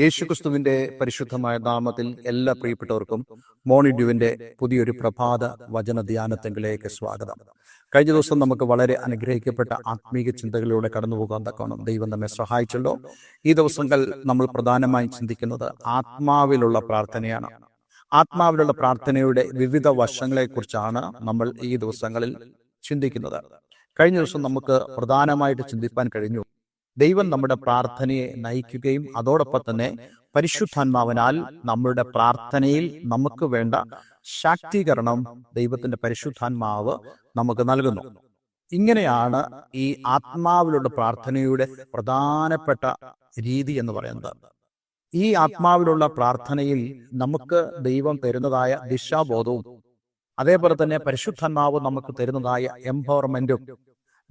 യേശുക്രിസ്തുവിന്റെ പരിശുദ്ധമായ നാമത്തിൽ എല്ലാ പ്രിയപ്പെട്ടവർക്കും മോണിഡ്യുവിന്റെ പുതിയൊരു പ്രഭാത വചന ധ്യാനത്തെങ്കിലേക്ക് സ്വാഗതം. കഴിഞ്ഞ ദിവസം നമുക്ക് വളരെ അനുഗ്രഹിക്കപ്പെട്ട ആത്മീക ചിന്തകളിലൂടെ കടന്നു പോകാൻ ദൈവം നമ്മെ സഹായിച്ചല്ലോ. ഈ ദിവസങ്ങൾ നമ്മൾ പ്രധാനമായും ചിന്തിക്കുന്നത് ആത്മാവിലുള്ള പ്രാർത്ഥനയാണ്. ആത്മാവിലുള്ള പ്രാർത്ഥനയുടെ വിവിധ വശങ്ങളെക്കുറിച്ചാണ് നമ്മൾ ഈ ദിവസങ്ങളിൽ ചിന്തിക്കുന്നത്. കഴിഞ്ഞ ദിവസം നമുക്ക് പ്രധാനമായിട്ട് ചിന്തിപ്പാൻ കഴിഞ്ഞു. ദൈവം നമ്മുടെ പ്രാർത്ഥനയെ നയിക്കുകയും അതോടൊപ്പം തന്നെ പരിശുദ്ധാത്മാവിനാൽ നമ്മുടെ പ്രാർത്ഥനയിൽ നമുക്ക് വേണ്ട ശാക്തീകരണം ദൈവത്തിന്റെ പരിശുദ്ധാത്മാവ് നമുക്ക് നൽകുന്നു. ഇങ്ങനെയാണ് ഈ ആത്മാവിലുള്ള പ്രാർത്ഥനയുടെ പ്രധാനപ്പെട്ട രീതി എന്ന് പറയുന്നത്. ഈ ആത്മാവിലുള്ള പ്രാർത്ഥനയിൽ നമുക്ക് ദൈവം തരുന്നതായ ദിശാബോധവും അതേപോലെ തന്നെ പരിശുദ്ധാത്മാവ് നമുക്ക് തരുന്നതായ എംപവർമെന്റും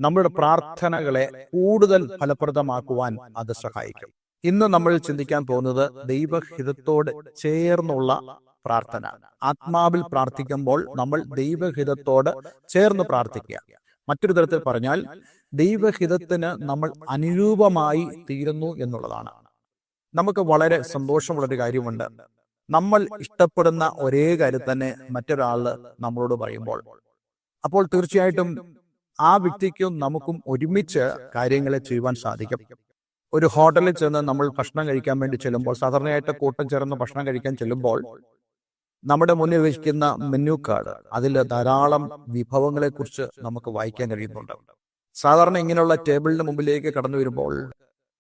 നമ്മുടെ പ്രാർത്ഥനകളെ കൂടുതൽ ഫലപ്രദമാക്കുവാൻ അത് സഹായിക്കും. ഇന്ന് നമ്മൾ ചിന്തിക്കാൻ പോകുന്നത് ദൈവഹിതത്തോട് ചേർന്നുള്ള പ്രാർത്ഥന. ആത്മാവിൽ പ്രാർത്ഥിക്കുമ്പോൾ നമ്മൾ ദൈവഹിതത്തോട് ചേർന്ന് പ്രാർത്ഥിക്കുക. മറ്റൊരു തരത്തിൽ പറഞ്ഞാൽ ദൈവഹിതത്തിന് നമ്മൾ അനുരൂപമായി തീരുന്നു എന്നുള്ളതാണ്. നമുക്ക് വളരെ സന്തോഷമുള്ളൊരു കാര്യമുണ്ട്. നമ്മൾ ഇഷ്ടപ്പെടുന്ന ഒരേ കാര്യം തന്നെ മറ്റൊരാൾ നമ്മളോട് പറയുമ്പോൾ. അപ്പോൾ തീർച്ചയായിട്ടും ആ വ്യക്തിക്കും നമുക്കും ഒരുമിച്ച് കാര്യങ്ങളെ ചെയ്യുവാൻ സാധിക്കും. ഒരു ഹോട്ടലിൽ ചെന്ന് നമ്മൾ ഭക്ഷണം കഴിക്കാൻ വേണ്ടി ചെല്ലുമ്പോൾ സാധാരണയായിട്ട് കൂട്ടം ചേർന്ന് ഭക്ഷണം കഴിക്കാൻ ചെല്ലുമ്പോൾ നമ്മുടെ മുന്നിൽ വയ്ക്കുന്ന മെനു കാർഡ് അതിൽ ധാരാളം വിഭവങ്ങളെ കുറിച്ച് നമുക്ക് വായിക്കാൻ കഴിയുന്നുണ്ട്. സാധാരണ ഇങ്ങനെയുള്ള ടേബിളിന് മുമ്പിലേക്ക് കടന്നു വരുമ്പോൾ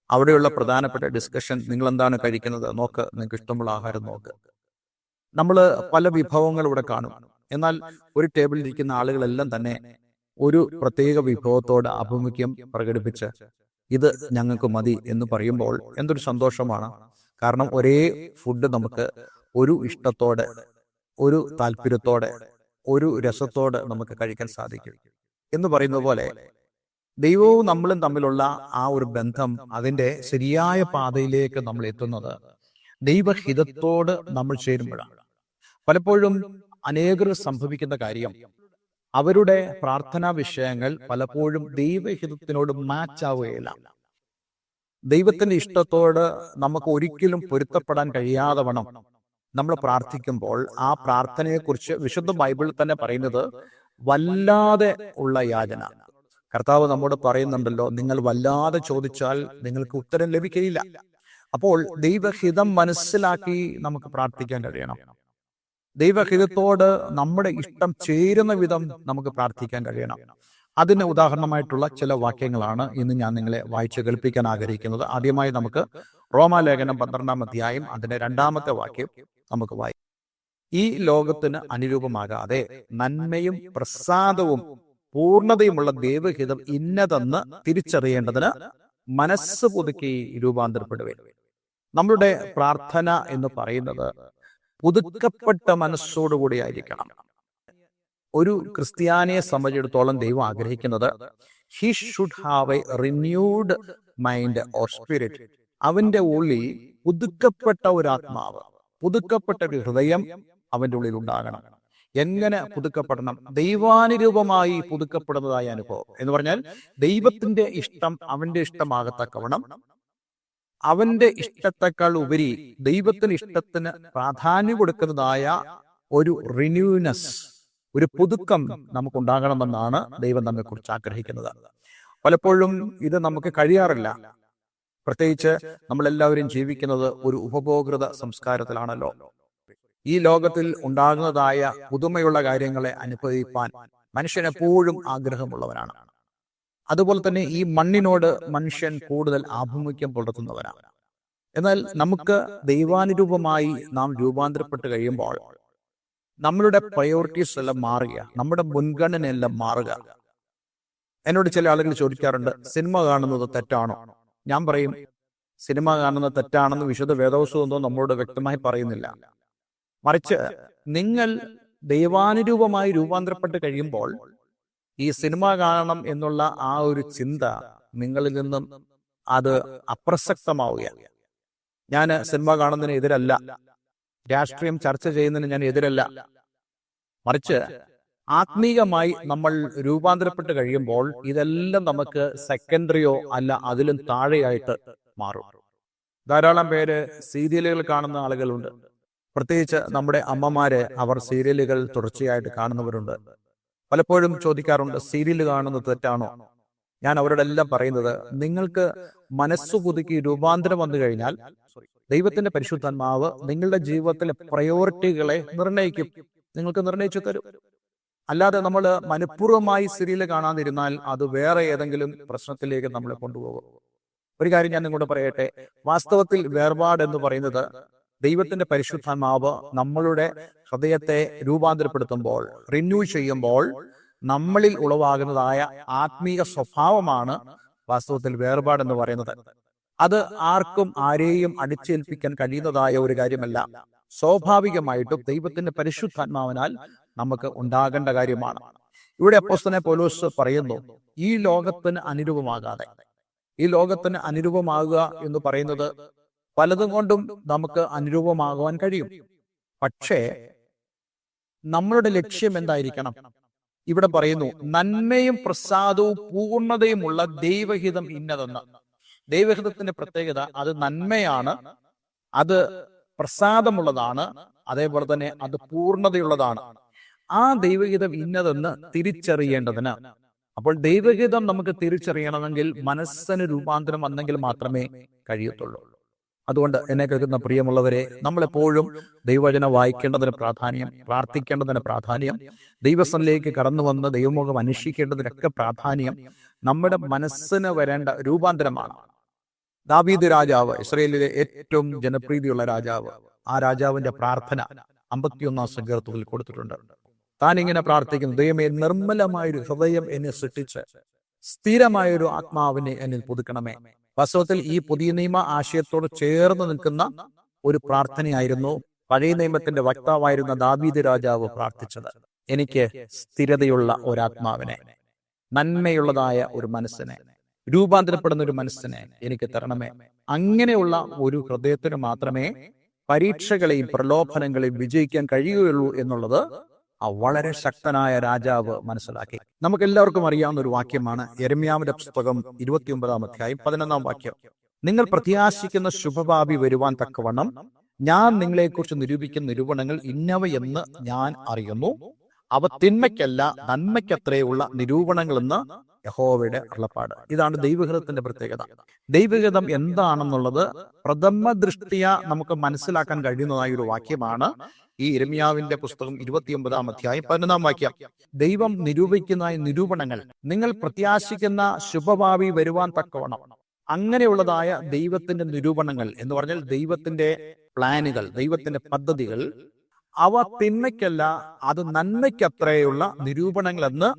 അവിടെയുള്ള പ്രധാനപ്പെട്ട ഡിസ്കഷൻ നിങ്ങൾ എന്താണ് കഴിക്കുന്നത്? നോക്ക് നിങ്ങൾക്ക് ഇഷ്ടമുള്ള ആഹാരം നോക്ക്. നമ്മൾ പല വിഭവങ്ങൾ ഇവിടെ കാണും. എന്നാൽ ഒരു ടേബിളിൽ ഇരിക്കുന്ന ആളുകളെല്ലാം തന്നെ ഒരു പ്രത്യേക വിഭവത്തോട് ആഭിമുഖ്യം പ്രകടിപ്പിച്ച് ഇത് ഞങ്ങൾക്ക് മതി എന്ന് പറയുമ്പോൾ എന്തൊരു സന്തോഷമാണ്. കാരണം ഒരേ ഫുഡ് നമുക്ക് ഒരു ഇഷ്ടത്തോടെ ഒരു താല്പര്യത്തോടെ ഒരു രസത്തോടെ നമുക്ക് കഴിക്കാൻ സാധിക്കും. എന്ന് പറയുന്ന പോലെ ദൈവവും നമ്മളും തമ്മിലുള്ള ആ ഒരു ബന്ധം അതിന്റെ ശരിയായ പാതയിലേക്ക് നമ്മൾ എത്തുന്നത് ദൈവഹിതത്തോട് നമ്മൾ ചേരുമ്പോഴാണ്. പലപ്പോഴും അനേകർ സംഭവിക്കുന്ന കാര്യം അവരുടെ പ്രാർത്ഥനാ വിഷയങ്ങൾ പലപ്പോഴും ദൈവഹിതത്തിനോട് മാച്ച് ആവുകയില്ല. ദൈവത്തിന്റെ ഇഷ്ടത്തോട് നമുക്ക് ഒരിക്കലും പൊരുത്തപ്പെടാൻ കഴിയാതെ വേണം. നമ്മൾ പ്രാർത്ഥിക്കുമ്പോൾ ആ പ്രാർത്ഥനയെക്കുറിച്ച് വിശുദ്ധ ബൈബിളിൽ തന്നെ പറയുന്നത് വല്ലാതെ ഉള്ള യാചന. കർത്താവ് നമ്മോട് പറയുന്നുണ്ടല്ലോ നിങ്ങൾ വല്ലാതെ ചോദിച്ചാൽ നിങ്ങൾക്ക് ഉത്തരം ലഭിക്കുകയില്ല അപ്പോൾ ദൈവഹിതം മനസ്സിലാക്കി നമുക്ക് പ്രാർത്ഥിക്കാൻ കഴിയണം. ദൈവഹിതത്തോട് നമ്മുടെ ഇഷ്ടം ചേരുന്ന വിധം നമുക്ക് പ്രാർത്ഥിക്കാൻ കഴിയണം. അതിന് ഉദാഹരണമായിട്ടുള്ള ചില വാക്യങ്ങളാണ് ഇന്ന് ഞാൻ നിങ്ങളെ വായിച്ച് കേൾപ്പിക്കാൻ ആഗ്രഹിക്കുന്നത്. ആദ്യമായി നമുക്ക് റോമാലേഖനം പന്ത്രണ്ടാം അധ്യായം അതിന്റെ രണ്ടാമത്തെ വാക്യം നമുക്ക് വായിക്കാം ഈ ലോകത്തിന് അനുരൂപമാകാതെ നന്മയും പ്രസാദവും പൂർണതയുമുള്ള ദൈവഹിതം ഇന്നതെന്ന് തിരിച്ചറിയേണ്ടതിന് മനസ്സ് പുതുക്കി രൂപാന്തരപ്പെടുവേണ്ടി നമ്മളുടെ പ്രാർത്ഥന എന്ന് പറയുന്നത് പുതുക്കപ്പെട്ട മനസ്സോടുകൂടി ആയിരിക്കണം ഒരു ക്രിസ്ത്യാനിയെ സംബന്ധിച്ചിടത്തോളം ദൈവം ആഗ്രഹിക്കുന്നത് he should have a renewed mind or spirit അവന്റെ ഉള്ളിൽ പുതുക്കപ്പെട്ട ഒരു ആത്മാവ് പുതുക്കപ്പെട്ട ഒരു ഹൃദയം അവന്റെ ഉള്ളിൽ ഉണ്ടാകണം. എങ്ങനെ പുതുക്കപ്പെടണം? ദൈവാനുരൂപമായി പുതുക്കപ്പെടുന്നതായ അനുഭവം എന്ന് പറഞ്ഞാൽ ദൈവത്തിന്റെ ഇഷ്ടം അവന്റെ ഇഷ്ടമാകത്തക്കവണ്ണം അവന്റെ ഇഷ്ടത്തെക്കാൾ ഉപരി ദൈവത്തിന് ഇഷ്ടത്തിന് പ്രാധാന്യം കൊടുക്കുന്നതായ ഒരു റിന്യൂനസ് ഒരു പുതുക്കം നമുക്കുണ്ടാകണമെന്നാണ് ദൈവം നമ്മെ കുറിച്ച് ആഗ്രഹിക്കുന്നത്. പലപ്പോഴും ഇത് നമുക്ക് കഴിയാറില്ല. പ്രത്യേകിച്ച് നമ്മളെല്ലാവരും ജീവിക്കുന്നത് ഒരു ഉപഭോക്തൃ സംസ്കാരത്തിലാണല്ലോ. ഈ ലോകത്തിൽ ഉണ്ടാകുന്നതായ പുതുമയുള്ള കാര്യങ്ങളെ അനുഭവിപ്പാൻ മനുഷ്യനെപ്പോഴും ആഗ്രഹമുള്ളവനാണ്. അതുപോലെ തന്നെ ഈ മണ്ണിനോട് മനുഷ്യൻ കൂടുതൽ ആഭിമുഖ്യം പുലർത്തുന്നവരാണ്. എന്നാൽ നമുക്ക് ദൈവാനുരൂപമായി നാം രൂപാന്തരപ്പെട്ട് കഴിയുമ്പോൾ നമ്മളുടെ പ്രയോറിറ്റീസ് എല്ലാം മാറുക നമ്മുടെ മുൻഗണന എല്ലാം മാറുക. എന്നോട് ചില ആളുകൾ ചോദിക്കാറുണ്ട് സിനിമ കാണുന്നത് തെറ്റാണോ? ഞാൻ പറയും സിനിമ കാണുന്നത് തെറ്റാണെന്ന് വിശുദ്ധ വേദോത്സവമൊന്നും നമ്മളോട് വ്യക്തമായി പറയുന്നില്ല. മറിച്ച് നിങ്ങൾ ദൈവാനുരൂപമായി രൂപാന്തരപ്പെട്ട് കഴിയുമ്പോൾ ഈ സിനിമ കാണണം എന്നുള്ള ആ ഒരു ചിന്ത നിങ്ങളിൽ നിന്നും അത് അപ്രസക്തമാവുകയാണ്. ഞാൻ സിനിമ കാണുന്നതിന് എതിരല്ല. രാഷ്ട്രീയം ചർച്ച ചെയ്യുന്നതിന് ഞാൻ എതിരല്ല. മറിച്ച് ആത്മീയമായി നമ്മൾ രൂപാന്തരപ്പെട്ട് കഴിയുമ്പോൾ ഇതെല്ലാം നമുക്ക് സെക്കൻഡറിയോ അല്ല അതിലും താഴെയായിട്ട് മാറും. ധാരാളം പേര് സീരിയലുകൾ കാണുന്ന ആളുകളുണ്ട്. പ്രത്യേകിച്ച് നമ്മുടെ അമ്മമാരെ അവർ സീരിയലുകൾ തുടർച്ചയായിട്ട് കാണുന്നവരുണ്ട്. പലപ്പോഴും ചോദിക്കാറുണ്ട് സീരിയൽ കാണുന്നത് തെറ്റാണോ? ഞാൻ അവരോടെല്ലാം പറയുന്നത് നിങ്ങൾക്ക് മനസ്സു പുതുക്കി രൂപാന്തരം വന്നു കഴിഞ്ഞാൽ ദൈവത്തിന്റെ പരിശുദ്ധാത്മാവ് നിങ്ങളുടെ ജീവിതത്തിലെ പ്രയോറിറ്റികളെ നിർണയിക്കും നിങ്ങൾക്ക് നിർണയിച്ചു തരും. അല്ലാതെ നമ്മൾ മനഃപൂർവമായി സീരിയൽ കാണാതിരുന്നാൽ അത് വേറെ ഏതെങ്കിലും പ്രശ്നത്തിലേക്ക് നമ്മളെ കൊണ്ടുപോകും. ഒരു കാര്യം ഞാൻ നിങ്ങളോട് പറയട്ടെ വാസ്തവത്തിൽ വേർപാട് എന്ന് പറയുന്നത് ദൈവത്തിന്റെ പരിശുദ്ധാത്മാവ് നമ്മളുടെ ഹൃദയത്തെ രൂപാന്തരപ്പെടുത്തുമ്പോൾ റിന്യൂ ചെയ്യുമ്പോൾ നമ്മളിൽ ഉളവാകുന്നതായ ആത്മീയ സ്വഭാവമാണ് വാസ്തവത്തിൽ വേർപാടെന്ന് പറയുന്നത്. അത് ആർക്കും ആരെയും അടിച്ചേൽപ്പിക്കാൻ കഴിയുന്നതായ ഒരു കാര്യമല്ല. സ്വാഭാവികമായിട്ടും ദൈവത്തിന്റെ പരിശുദ്ധാത്മാവിനാൽ നമുക്ക് ഉണ്ടാകേണ്ട കാര്യമാണ്. ഇവിടെ അപ്പോസ്തനെ പോലോസ് പറയുന്നു ഈ ലോകത്തിന് അനുരൂപമാകാതെ. ഈ ലോകത്തിന് അനുരൂപമാകുക എന്ന് പറയുന്നത് പലതും കൊണ്ടും നമുക്ക് അനുരൂപമാകുവാൻ കഴിയും. പക്ഷേ നമ്മളുടെ ലക്ഷ്യം എന്തായിരിക്കണം? ഇവിടെ പറയുന്നു നന്മയും പ്രസാദവും പൂർണതയുമുള്ള ദൈവഹിതം ഇന്നതെന്ന്. ദൈവഹിതത്തിന്റെ പ്രത്യേകത അത് നന്മയാണ് അത് പ്രസാദമുള്ളതാണ് അതേപോലെ തന്നെ അത് പൂർണതയുള്ളതാണ്. ആ ദൈവഹിതം ഇന്നതെന്ന് തിരിച്ചറിയേണ്ടതിന് അപ്പോൾ ദൈവഹിതം നമുക്ക് തിരിച്ചറിയണമെങ്കിൽ മനസ്സിന് രൂപാന്തരം വന്നെങ്കിൽ മാത്രമേ കഴിയത്തുള്ളൂ. അതുകൊണ്ട് എന്നെ കേൾക്കുന്ന പ്രിയമുള്ളവരെ നമ്മളെപ്പോഴും ദൈവവചനം വായിക്കേണ്ടതിന് പ്രാധാന്യം പ്രാർത്ഥിക്കേണ്ടതിന് പ്രാധാന്യം ദൈവസ്ഥനിലേക്ക് കടന്നു വന്ന് ദൈവമുഖം അന്വേഷിക്കേണ്ടതിനൊക്കെ പ്രാധാന്യം നമ്മുടെ മനസ്സിന് വരേണ്ട രൂപാന്തരമാണ്. ദാവീദ് രാജാവ് ഇസ്രയേലിലെ ഏറ്റവും ജനപ്രീതിയുള്ള രാജാവ് ആ രാജാവിന്റെ പ്രാർത്ഥന അമ്പത്തിയൊന്നാം സങ്കീർത്തത്തിൽ കൊടുത്തിട്ടുണ്ട്. താൻ ഇങ്ങനെ പ്രാർത്ഥിക്കുന്നു ദൈവമേ നിർമ്മലമായൊരു ഹൃദയം എന്നെ സൃഷ്ടിച്ച് സ്ഥിരമായൊരു ആത്മാവിനെ എന്നിൽ പുതുക്കണമേ. വാസ്തവത്തിൽ ഈ പുതിയ നിയമ ആശയത്തോട് ചേർന്ന് നിൽക്കുന്ന ഒരു പ്രാർത്ഥനയായിരുന്നു പഴയ നിയമത്തിന്റെ വക്താവായിരുന്ന ദാവീദ് രാജാവ് പ്രാർത്ഥിച്ചത്. എനിക്ക് സ്ഥിരതയുള്ള ഒരാത്മാവിനെ നന്മയുള്ളതായ ഒരു മനസ്സിനെ രൂപാന്തരപ്പെടുന്ന ഒരു മനസ്സിനെ എനിക്ക് തരണമേ. അങ്ങനെയുള്ള ഒരു ഹൃദയത്തിന് മാത്രമേ പരീക്ഷകളെയും പ്രലോഭനങ്ങളെയും വിജയിക്കാൻ കഴിയുകയുള്ളൂ എന്നുള്ളത് ആ വളരെ ശക്തനായ രാജാവ് മനസ്സിലാക്കി. നമുക്ക് എല്ലാവർക്കും അറിയാവുന്ന ഒരു വാക്യമാണ് എരമ്യാവിന്റെ പുസ്തകം ഇരുപത്തിയൊമ്പതാം അധ്യായം പതിനൊന്നാം വാക്യം. നിങ്ങൾ പ്രത്യാശിക്കുന്ന ശുഭഭാവി വരുവാൻ തക്കവണ്ണം ഞാൻ നിങ്ങളെക്കുറിച്ച് നിരൂപിക്കുന്ന നിരൂപണങ്ങൾ ഇന്നവയെന്ന് ഞാൻ അറിയുന്നു. അവ തിന്മയ്ക്കല്ല നന്മയ്ക്കത്രയുള്ള നിരൂപണങ്ങളെന്ന് യഹോവയുടെ അരുളപ്പാട്. ഇതാണ് ദൈവഹിതത്തിന്റെ പ്രത്യേകത. ദൈവഹിതം എന്താണെന്നുള്ളത് പ്രഥമ ദൃഷ്ടിയ നമുക്ക് മനസ്സിലാക്കാൻ കഴിയുന്നതായ ഒരു വാക്യമാണ് ഈ ഇരമ്യാവിന്റെ പുസ്തകം ഇരുപത്തിയൊമ്പതാം അധ്യായം പതിനൊന്നാം വാക്യം. ദൈവം നിരൂപിക്കുന്ന നിരൂപണങ്ങൾ. നിങ്ങൾ പ്രത്യാശിക്കുന്ന ശുഭഭാവി വരുവാൻ തക്കവണം അങ്ങനെയുള്ളതായ ദൈവത്തിന്റെ നിരൂപണങ്ങൾ എന്ന് പറഞ്ഞാൽ ദൈവത്തിന്റെ പ്ലാനുകൾ ദൈവത്തിന്റെ പദ്ധതികൾ അവ തിന്മയ്ക്കല്ല അത് നന്മയ്ക്കത്രയുള്ള നിരൂപണങ്ങൾ എന്ന്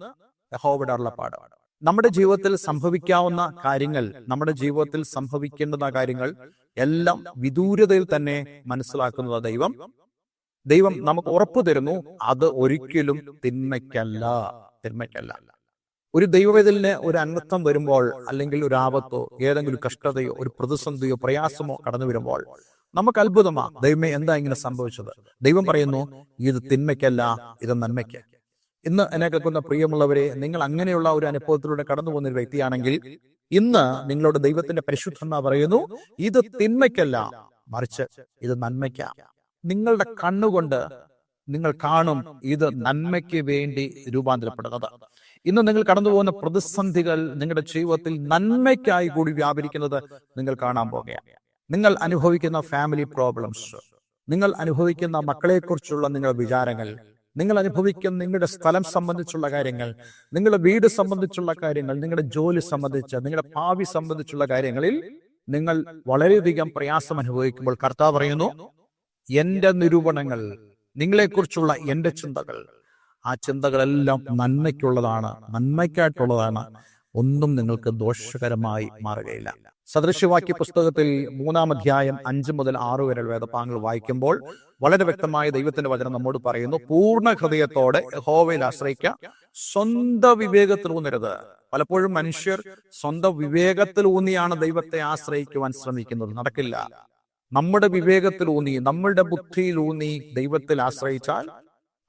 യഹോവയുടെ അരുളപ്പാട്. നമ്മുടെ ജീവിതത്തിൽ സംഭവിക്കാവുന്ന കാര്യങ്ങൾ നമ്മുടെ ജീവിതത്തിൽ സംഭവിക്കേണ്ടുന്ന കാര്യങ്ങൾ എല്ലാം വിദൂരതയിൽ തന്നെ മനസ്സിലാക്കുന്നത് ദൈവം ദൈവം നമുക്ക് ഉറപ്പു തരുന്നു അത് ഒരിക്കലും തിന്മയ്ക്കല്ല തിന്മയ്ക്കല്ല ഒരു ദൈവവേദലിന് ഒരു അനർത്ഥം വരുമ്പോൾ അല്ലെങ്കിൽ ഒരു ആപത്തോ ഏതെങ്കിലും കഷ്ടതയോ ഒരു പ്രതിസന്ധിയോ പ്രയാസമോ കടന്നു വരുമ്പോൾ നമുക്ക് അത്ഭുതമാ ദൈവമേ എന്താ ഇങ്ങനെ സംഭവിച്ചത്? ദൈവം പറയുന്നു ഇത് തിന്മയ്ക്കല്ല ഇത് നന്മയ്ക്ക്. ഇന്ന് എന്നെ കേൾക്കുന്ന പ്രിയമുള്ളവരെ നിങ്ങൾ അങ്ങനെയുള്ള ഒരു അനുഭവത്തിലൂടെ കടന്നു പോകുന്ന ഒരു വ്യക്തിയാണെങ്കിൽ ഇന്ന് നിങ്ങളോട് ദൈവത്തിന്റെ പരിശുദ്ധ പറയുന്നു ഇത് തിന്മയ്ക്കല്ല. മറിച്ച് ഇത് നന്മയ്ക്കാ. നിങ്ങളുടെ കണ്ണുകൊണ്ട് നിങ്ങൾ കാണും ഇത് നന്മയ്ക്ക് വേണ്ടി രൂപാന്തരപ്പെടുന്നത്. ഇന്ന് നിങ്ങൾ കടന്നുപോകുന്ന പ്രതിസന്ധികൾ നിങ്ങളുടെ ജീവിതത്തിൽ നന്മയ്ക്കായി കൂടി വ്യാപരിക്കുന്നത് നിങ്ങൾ കാണാൻ പോകുകയാണ്. നിങ്ങൾ അനുഭവിക്കുന്ന ഫാമിലി പ്രോബ്ലംസ് നിങ്ങൾ അനുഭവിക്കുന്ന മക്കളെക്കുറിച്ചുള്ള നിങ്ങളുടെ വിചാരങ്ങൾ നിങ്ങൾ അനുഭവിക്കുന്ന നിങ്ങളുടെ സ്ഥലം സംബന്ധിച്ചുള്ള കാര്യങ്ങൾ നിങ്ങളുടെ വീട് സംബന്ധിച്ചുള്ള കാര്യങ്ങൾ നിങ്ങളുടെ ജോലി സംബന്ധിച്ച് നിങ്ങളുടെ ഭാവി സംബന്ധിച്ചുള്ള കാര്യങ്ങളിൽ നിങ്ങൾ വളരെയധികം പ്രയാസം അനുഭവിക്കുമ്പോൾ കർത്താവ് പറയുന്നു എന്റെ നിരൂപണങ്ങൾ നിങ്ങളെക്കുറിച്ചുള്ള എന്റെ ചിന്തകൾ. ആ ചിന്തകളെല്ലാം നന്മയ്ക്കുള്ളതാണ് നന്മയ്ക്കായിട്ടുള്ളതാണ്. ഒന്നും നിങ്ങൾക്ക് ദോഷകരമായി മാറുകയില്ല. സദൃശ്യവാക്യ പുസ്തകത്തിൽ മൂന്നാം അധ്യായം അഞ്ച് മുതൽ ആറ് വരെ വേദപാങ്ങൾ വായിക്കുമ്പോൾ വളരെ വ്യക്തമായ ദൈവത്തിന്റെ വചനം നമ്മോട് പറയുന്നു പൂർണ ഹൃദയത്തോടെ ഹോവയിൽ ആശ്രയിക്കുക സ്വന്തം വിവേകത്തിൽ ഊന്നരുത്. പലപ്പോഴും മനുഷ്യർ സ്വന്തം വിവേകത്തിൽ ഊന്നിയാണ് ദൈവത്തെ ആശ്രയിക്കുവാൻ ശ്രമിക്കുന്നത്. നടക്കില്ല. നമ്മുടെ വിവേകത്തിൽ ഊന്നി നമ്മളുടെ ബുദ്ധിയിൽ ഊന്നി ദൈവത്തിൽ ആശ്രയിച്ചാൽ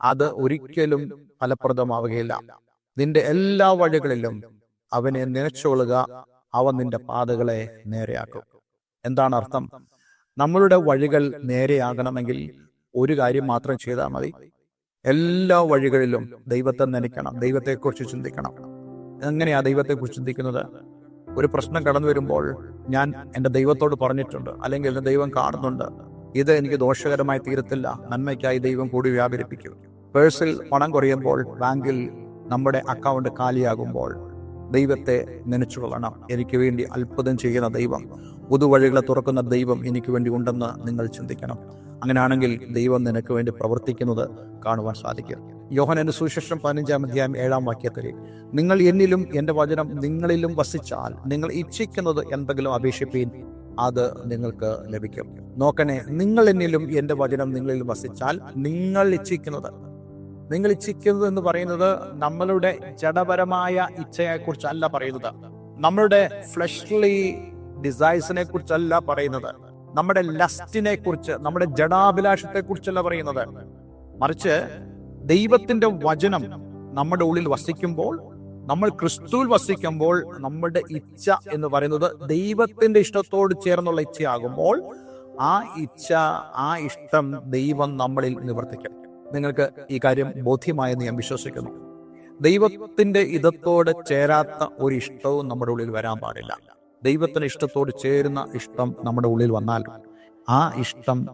അത് ഒരിക്കലും ഫലപ്രദമാവുകയില്ല. നിന്റെ എല്ലാ വഴികളിലും അവനെ നിലച്ചോളുക അവൻ നിന്റെ പാതകളെ നേരെയാക്കും. എന്താണ് അർത്ഥം? നമ്മളുടെ വഴികൾ നേരെയാകണമെങ്കിൽ ഒരു കാര്യം മാത്രം ചെയ്താൽ മതി. എല്ലാ വഴികളിലും ദൈവത്തെ നനയ്ക്കണം ദൈവത്തെക്കുറിച്ച് ചിന്തിക്കണം. എങ്ങനെയാ ദൈവത്തെക്കുറിച്ച് ചിന്തിക്കുന്നത്? ഒരു പ്രശ്നം കടന്നു വരുമ്പോൾ ഞാൻ എന്റെ ദൈവത്തോട് പറഞ്ഞിട്ടുണ്ട് അല്ലെങ്കിൽ എന്റെ ദൈവം കാണുന്നുണ്ട്. ഇത് എനിക്ക് ദോഷകരമായി തീരത്തില്ല. നന്മയ്ക്കായി ദൈവം കൂടി വ്യാപരിപ്പിക്കും. പേഴ്സിൽ പണം കുറയുമ്പോൾ ബാങ്കിൽ നമ്മുടെ അക്കൗണ്ട് കാലിയാകുമ്പോൾ ദൈവത്തെ നനച്ചുകൊള്ളണം എനിക്ക് വേണ്ടി അത്ഭുതം ചെയ്യുന്ന ദൈവം പുതുവഴികളെ തുറക്കുന്ന ദൈവം എനിക്ക് വേണ്ടി ഉണ്ടെന്ന് നിങ്ങൾ ചിന്തിക്കണം. അങ്ങനെയാണെങ്കിൽ ദൈവം നിനക്ക് വേണ്ടി പ്രവർത്തിക്കുന്നത് കാണുവാൻ സാധിക്കും. യോഹനന്റെ സുശേഷം പതിനഞ്ചാം അധ്യായം ഏഴാം വാക്യത്തിൽ നിങ്ങൾ എന്നിലും എന്റെ വചനം നിങ്ങളിലും വസിച്ചാൽ നിങ്ങൾ ഇച്ഛിക്കുന്നത് എന്തെങ്കിലും അപേക്ഷിപ്പീൻ അത് നിങ്ങൾക്ക് ലഭിക്കും. നോക്കണേ നിങ്ങൾ എന്നിലും എന്റെ വചനം നിങ്ങളിലും വസിച്ചാൽ നിങ്ങൾ ഇച്ഛിക്കുന്നത്. നിങ്ങൾ ഇച്ഛിക്കുന്നത് എന്ന് പറയുന്നത് നമ്മളുടെ ജഡപരമായ ഇച്ഛയെക്കുറിച്ചല്ല പറയുന്നത്. നമ്മളുടെ ഫ്ലഷ്ലി ഡിസൈസിനെ കുറിച്ചല്ല പറയുന്നത്. നമ്മുടെ ലസ്റ്റിനെ കുറിച്ച് നമ്മുടെ ജഡാഭിലാഷത്തെ കുറിച്ചല്ല പറയുന്നത്. മറിച്ച് ദൈവത്തിന്റെ വചനം നമ്മുടെ ഉള്ളിൽ വസിക്കുമ്പോൾ നമ്മൾ ക്രിസ്തുവിൽ വസിക്കുമ്പോൾ നമ്മുടെ ഇച്ഛ എന്ന് പറയുന്നത് ദൈവത്തിന്റെ ഇഷ്ടത്തോട് ചേർന്നുള്ള ഇച്ഛയാകുമ്പോൾ ആ ഇച്ഛ ആ ഇഷ്ടം ദൈവം നമ്മളിൽ നിവർത്തിക്കും. നിങ്ങൾക്ക് ഈ കാര്യം ബോധ്യമായെന്ന് ഞാൻ വിശ്വസിക്കുന്നു. ദൈവത്തിന്റെ ഇതത്തോട് ചേരാത്ത ഒരു ഇഷ്ടവും നമ്മുടെ ഉള്ളിൽ വരാൻ പാടില്ല. ദൈവത്തിന്റെ ഇഷ്ടത്തോട് ചേരുന്ന ഇഷ്ടം നമ്മുടെ ഉള്ളിൽ വന്നാൽ ആ ഇഷ്ടം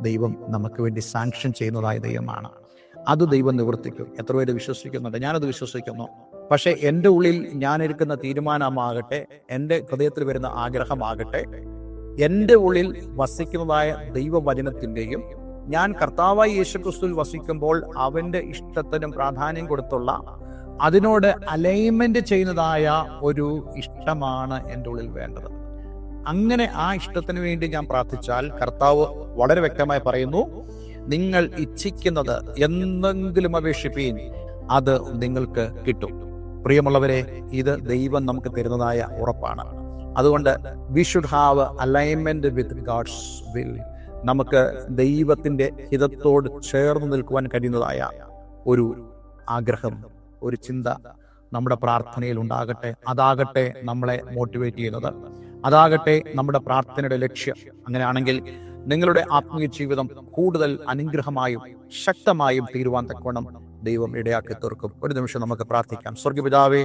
ദൈവം നമുക്ക് വേണ്ടി സാങ്ഷൻ ചെയ്യുന്നതായ ദൈവമാണ്. അത് ദൈവം നിവർത്തിക്കും. എത്ര പേര് വിശ്വസിക്കുന്നുണ്ട്? ഞാനത് വിശ്വസിക്കുന്നു. പക്ഷേ എന്റെ ഉള്ളിൽ ഞാനിരിക്കുന്ന തീരുമാനമാകട്ടെ എന്റെ ഹൃദയത്തിൽ വരുന്ന ആഗ്രഹമാകട്ടെ എന്റെ ഉള്ളിൽ വസിക്കുന്നതായ ദൈവവചനത്തിന്റെയും ഞാൻ കർത്താവായി യേശുക്രിസ്തുവിൽ വസിക്കുമ്പോൾ അവന്റെ ഇഷ്ടത്തിനും പ്രാധാന്യം കൊടുത്തുള്ള അതിനോട് അലൈൻമെന്റ് ചെയ്യുന്നതായ ഒരു ഇഷ്ടമാണ് എന്റെ ഉള്ളിൽ വേണ്ടത്. അങ്ങനെ ആ ഇഷ്ടത്തിന് വേണ്ടി ഞാൻ പ്രാർത്ഥിച്ചാൽ കർത്താവ് വളരെ വ്യക്തമായി പറയുന്നു നിങ്ങൾ ഇച്ഛിക്കുന്നത് എന്തെങ്കിലും അപേക്ഷിപ്പീൻ അത് നിങ്ങൾക്ക് കിട്ടും. പ്രിയമുള്ളവരെ ഇത് ദൈവം നമുക്ക് തരുന്നതായ ഉറപ്പാണ്. അതുകൊണ്ട് we should have alignment with God's will നമുക്ക് ദൈവത്തിന്റെ ഹിതത്തോട് ചേർന്ന് നിൽക്കുവാൻ കഴിയുന്നതായ ഒരു ആഗ്രഹം ഒരു ചിന്ത നമ്മുടെ പ്രാർത്ഥനയിൽ ഉണ്ടാകട്ടെ അതാകട്ടെ നമ്മളെ മോട്ടിവേറ്റ് ചെയ്യുന്നത്. അതാകട്ടെ നമ്മുടെ പ്രാർത്ഥനയുടെ ലക്ഷ്യം. അങ്ങനെയാണെങ്കിൽ നിങ്ങളുടെ ആത്മീയ ജീവിതം കൂടുതൽ അനുഗ്രഹമായും ശക്തമായും തീരുവാൻ തക്കവണ്ണം ദൈവം ഇടയാക്കി തീർക്കും. ഒരു നിമിഷം നമുക്ക് പ്രാർത്ഥിക്കാം. സ്വർഗപിതാവേ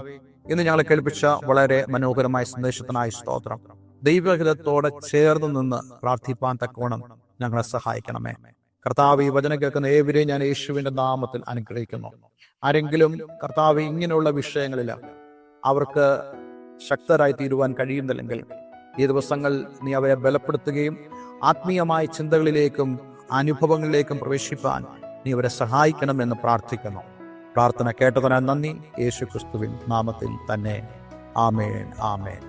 ഇന്ന് ഞങ്ങളെ കേൾപ്പിച്ച വളരെ മനോഹരമായ സന്ദേശത്തിനായി സ്തോത്രം. ദൈവഹിതത്തോടെ ചേർന്ന് നിന്ന് പ്രാർത്ഥിപ്പാൻ തക്കവണ്ണം ഞങ്ങളെ സഹായിക്കണമേ. കർത്താവ് ഈ വചനം കേൾക്കുന്ന ഏവരെയും ഞാൻ യേശുവിന്റെ നാമത്തിൽ അനുഗ്രഹിക്കുന്നു. ആരെങ്കിലും കർത്താവ് ഇങ്ങനെയുള്ള വിഷയങ്ങളിൽ അവർക്ക് ശക്തരായി തീരുവാൻ കഴിയുന്നില്ലെങ്കിൽ ഈ ദിവസങ്ങൾ നീ അവരെ ബലപ്പെടുത്തുകയും ആത്മീയമായ ചിന്തകളിലേക്കും അനുഭവങ്ങളിലേക്കും പ്രവേശിപ്പാൻ നീ അവരെ സഹായിക്കണമെന്ന് പ്രാർത്ഥിക്കുന്നു. പ്രാർത്ഥന കേട്ടതിനാൽ നന്ദി. യേശു ക്രിസ്തുവിൻ നാമത്തിൽ തന്നെ. ആമേൻ. ആമേൻ.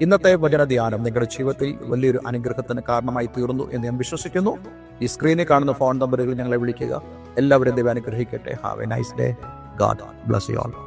ഇന്നത്തെ വചനധ്യാനം നിങ്ങളുടെ ജീവിതത്തിൽ വലിയൊരു അനുഗ്രഹത്തിന് കാരണമായി തീർന്നു എന്ന് ഞാൻ വിശ്വസിക്കുന്നു. ഈ സ്ക്രീനിൽ കാണുന്ന ഫോൺ നമ്പറുകൾ ഞങ്ങളെ വിളിക്കുക. എല്ലാവരും ദൈവം അനുഗ്രഹിക്കട്ടെ. Have a nice day God bless you all